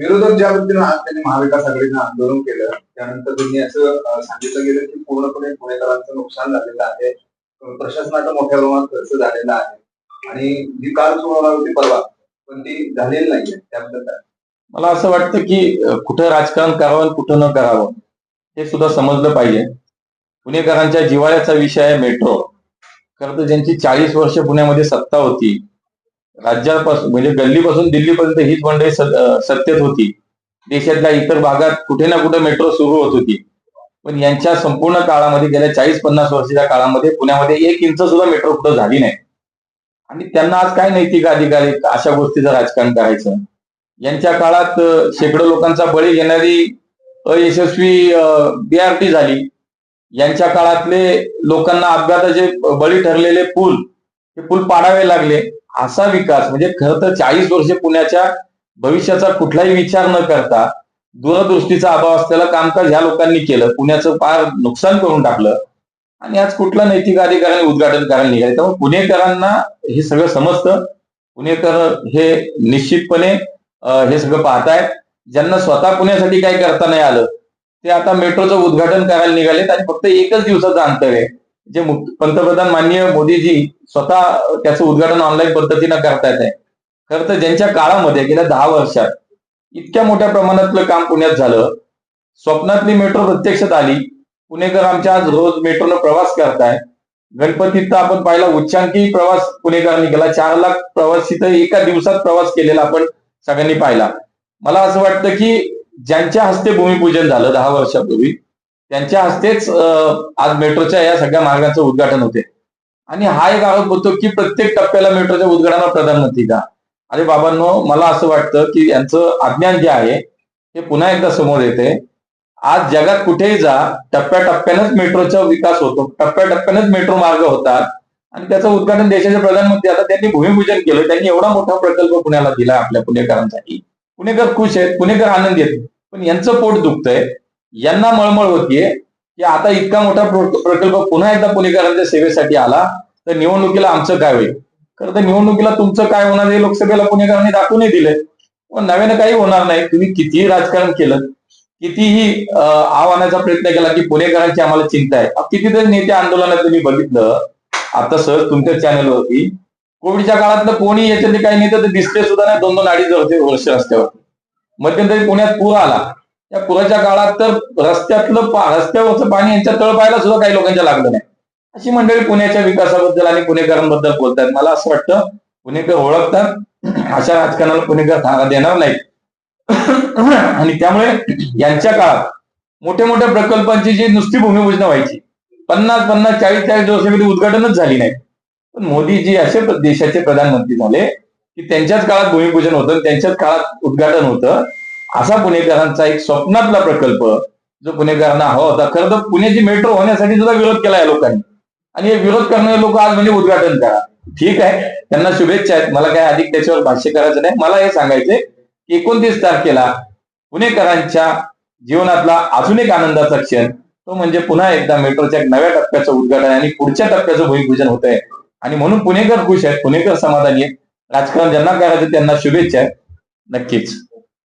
विरोधक ज्या पद्धतीने आज त्यांनी महाविकास आघाडीनं आंदोलन केलं त्यानंतर त्यांनी असं सांगितलं गेलं की पूर्णपणे पुणेकरांचं नुकसान झालेलं आहे. प्रशासनाचा मोठ्या प्रमाणात खर्च झालेला आहे. आणि जी कार सोडवणार होती परवा पण ती झालेली नाहीये त्याबद्दल काय? मला असं वाटतं की कुठं राजकारण करावं आणि कुठं न करावं हे सुद्धा समजलं पाहिजे. पुणेकरांच्या जिव्हाळ्याचा विषय आहे मेट्रो. खरं तर ज्यांची चाळीस वर्ष पुण्यामध्ये सत्ता होती राज्यापासून म्हणजे गल्लीपासून दिल्लीपर्यंत हीच मंडळी सत्तेत होती. देशातल्या इतर भागात कुठे ना कुठे मेट्रो सुरू होत होती. पण यांच्या संपूर्ण काळामध्ये गेल्या चाळीस पन्नास वर्षाच्या काळामध्ये पुण्यामध्ये एक इंच सुद्धा मेट्रो कुठं झाली नाही. आणि त्यांना आज काय नैतिक अधिकार आहे अशा गोष्टीचं राजकारण करायचं? यांच्या काळात शेकडो लोकांचा बळी घेणारी अयशस्वी बीआरटी झाली. यांच्या काळातले लोकांना अपघाताचे बळी ठरलेले पूल हे पूल पाडावे लागले. असा विकास म्हणजे खर तर चाळीस वर्षे पुण्याच्या भविष्याचा कुठलाही विचार न करता दूरदृष्टीचा अभाव असलेलं कामकाज ह्या लोकांनी केलं पुण्याचं फार नुकसान करून टाकलं आणि आज कुठला नैतिक अधिकाराने उद्घाटन करायला निघाले. त्यामुळे पुणेकरांना हे सगळं समजतं. पुणेकर हे निश्चितपणे हे सगळं पाहतायत. ज्यांना स्वतः पुण्यासाठी काही करता नाही आलं ते आता मेट्रोचं उद्घाटन करायला निघालेत आणि फक्त एकच दिवसाचं अंतर आहे. जे पंतप्रधान माननीय मोदीजी स्वतः त्याचं उद्घाटन ऑनलाईन पद्धतीनं करतायत आहे खरं तर ज्यांच्या काळामध्ये गेल्या दहा वर्षात इतक्या मोठ्या प्रमाणातलं काम पुण्यात झालं. स्वप्नातली मेट्रो प्रत्यक्षात आली. पुणेकर आमच्या आज रोज मेट्रोनं प्रवास करताय. गणपतीत तर आपण पाहिला उच्चांकी प्रवास पुणेकरांनी केला. चार लाख प्रवासी तर एका दिवसात प्रवास केलेला आपण सगळ्यांनी पाहिला. मला असं वाटतं की ज्यांच्या हस्ते भूमिपूजन झालं दहा वर्षापूर्वी त्यांच्या हस्तेच आज मेट्रोच्या या सगळ्या मार्गाचं उद्घाटन होते. आणि हा एक आरोप होतो की प्रत्येक टप्प्याला मेट्रोच्या उद्घाटनाला प्रधानमंत्री का अरे बाबांनो मला असं वाटतं की यांचं अज्ञान जे आहे हे पुन्हा एकदा समोर येते. आज जगात कुठेही जा टप्प्याटप्प्यानेच मेट्रोचा विकास होतो. टप्प्याटप्प्यानेच मेट्रो मार्ग होतात. आणि त्याचं उद्घाटन देशाचे प्रधानमंत्री आता त्यांनी भूमिपूजन केलं. त्यांनी एवढा मोठा प्रकल्प पुण्याला दिला आपल्या पुणेकरांसाठी. पुणेकर खुश आहेत पुणेकर आनंदी आहेत. पण यांचं पोट दुखतंय. यांना मळमळ होतीये की आता इतका मोठा प्रकल्प पुन्हा एकदा पुणेकरांच्या सेवेसाठी आला तर निवडणुकीला आमचं काय होईल? खरं तर निवडणुकीला तुमचं काय होणार हे लोकसभेला पुणेकरांनी दाखवूनही दिले पण नव्यानं काही होणार नाही. तुम्ही कितीही राजकारण केलं कितीही आव्हानाचा प्रयत्न केला की पुणेकरांची आम्हाला चिंता आहे. कितीतरी नेते आंदोलनात तुम्ही बघितलं. आता सहज तुमच्या चॅनलवरती कोविडच्या काळातलं कोणी याच्यातले काही नेते तर दिसले सुद्धा नाही. दोन दोन अडीच वर्ष वर्ष रस्त्यावर. मध्यंतरी पुण्यात पूर आला. त्या पुराच्या काळात तर रस्त्यातलं रस्त्यावरचं पाणी यांच्या तळपायला सुद्धा काही लोकांच्या लागलं नाही. अशी मंडळी पुण्याच्या विकासाबद्दल आणि पुणेकरांबद्दल बोलतात. मला असं वाटतं पुणेकर ओळखतात. अशा राजकारणाला पुणेकर थारा देणार नाहीत. आणि त्यामुळे यांच्या काळात मोठ्या मोठ्या प्रकल्पांची जी नुसती भूमिपूजन व्हायची पन्नास पन्नास चाळीस चाळीस वर्षामध्ये उद्घाटनच झाली नाही. पण मोदीजी असे देशाचे प्रधानमंत्री झाले की त्यांच्याच काळात भूमिपूजन होतं आणि त्यांच्याच काळात उद्घाटन होतं. असा पुणेकरांचा एक स्वप्नातला प्रकल्प जो पुणेकरांना हवा होता. खरं तर पुण्याची मेट्रो होण्यासाठी सुद्धा विरोध केला या लोकांनी. आणि हे विरोध करणारे लोक आज म्हणजे उद्घाटन करा. ठीक आहे? त्यांना शुभेच्छा आहेत. मला काय अधिक त्याच्यावर भाष्य करायचं नाही. मला हे सांगायचंय की एकोणतीस तारखेला पुणेकरांच्या जीवनातला अजून एक आनंदाचा क्षण तो म्हणजे पुन्हा एकदा मेट्रोच्या एक नव्या टप्प्याचं उद्घाटन आणि पुढच्या टप्प्याचं भूमिपूजन होत आहे. आणि म्हणून पुणेकर खुश आहेत. पुणेकर समाधानी आहेत. राजकारण ज्यांना करायचं त्यांना शुभेच्छा आहेत. नक्कीच.